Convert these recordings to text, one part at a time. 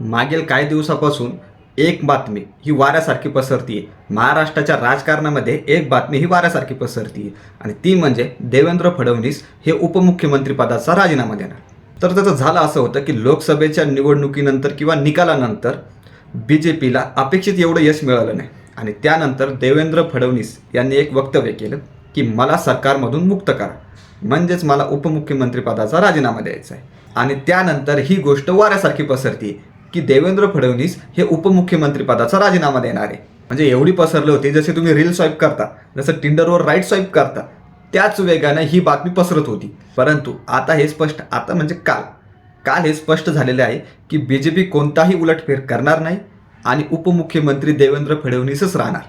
मागील काही दिवसापासून एक बातमी ही वाऱ्यासारखी पसरतीये. महाराष्ट्राच्या राजकारणामध्ये एक बातमी ही वाऱ्यासारखी पसरतीये. आणि ती म्हणजे देवेंद्र फडणवीस हे उपमुख्यमंत्रीपदाचा राजीनामा देणार. तर त्याचं झालं असं होतं की लोकसभेच्या निवडणुकीनंतर किंवा निकालानंतर बी जे पीला अपेक्षित एवढं यश मिळालं नाही. आणि त्यानंतर देवेंद्र फडणवीस यांनी एक वक्तव्य केलं की मला सरकारमधून मुक्त करा. म्हणजेच मला उपमुख्यमंत्रीपदाचा राजीनामा द्यायचा आहे. आणि त्यानंतर ही गोष्ट वाऱ्यासारखी पसरते की देवेंद्र फडणवीस हे उपमुख्यमंत्रीपदाचा राजीनामा देणार. आहे म्हणजे एवढी पसरली होती जसे तुम्ही रील स्वाईप करता जसं टिंडरवर राईट स्वाईप करता त्याच वेगाने ही बातमी पसरत होती. परंतु आता हे स्पष्ट आता म्हणजे काल. काल हे स्पष्ट झालेले आहे की बी जे पी कोणताही उलटफेर करणार नाही आणि उपमुख्यमंत्री देवेंद्र फडणवीसच राहणार.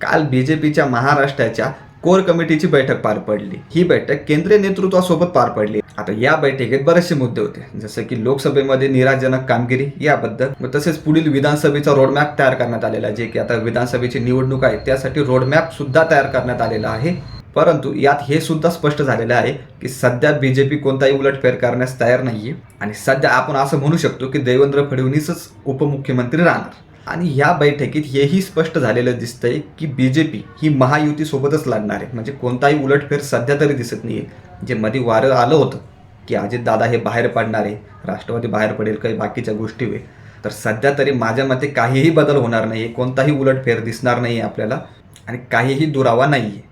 काल बी जे पीच्या महाराष्ट्राच्या कोर कमिटीची बैठक पार पडली. ही बैठक केंद्रीय नेतृत्वासोबत पार पडली. आता या बैठकीत बरेचसे मुद्दे होते. जसं की लोकसभेमध्ये निराजनक कामगिरी याबद्दल तसेच पुढील विधानसभेचा रोडमॅप तयार करण्यात आलेला आहे. जे की आता विधानसभेची निवडणूक आहे त्यासाठी रोडमॅप सुद्धा तयार करण्यात आलेला आहे. परंतु यात हे सुद्धा स्पष्ट झालेलं आहे की सध्या बीजेपी कोणताही उलटफेर करण्यास तयार नाहीये. आणि सध्या आपण असं म्हणू शकतो की देवेंद्र फडणवीसच उपमुख्यमंत्री राहणार. आणि या बैठकीत हेही स्पष्ट झालेलं दिसतंय की बी जे पी ही महायुतीसोबतच लढणार आहे. म्हणजे कोणताही उलटफेर सध्या तरी दिसत नाहीये. जे मध्ये वारं आलं होतं की अजितदादा हे बाहेर पडणार आहे राष्ट्रवादी बाहेर पडेल काही बाकीच्या गोष्टी होईल. तर सध्या तरी माझ्या मते काहीही बदल होणार नाही कोणताही उलटफेर दिसणार नाही आपल्याला. आणि काहीही दुरावा नाही आहे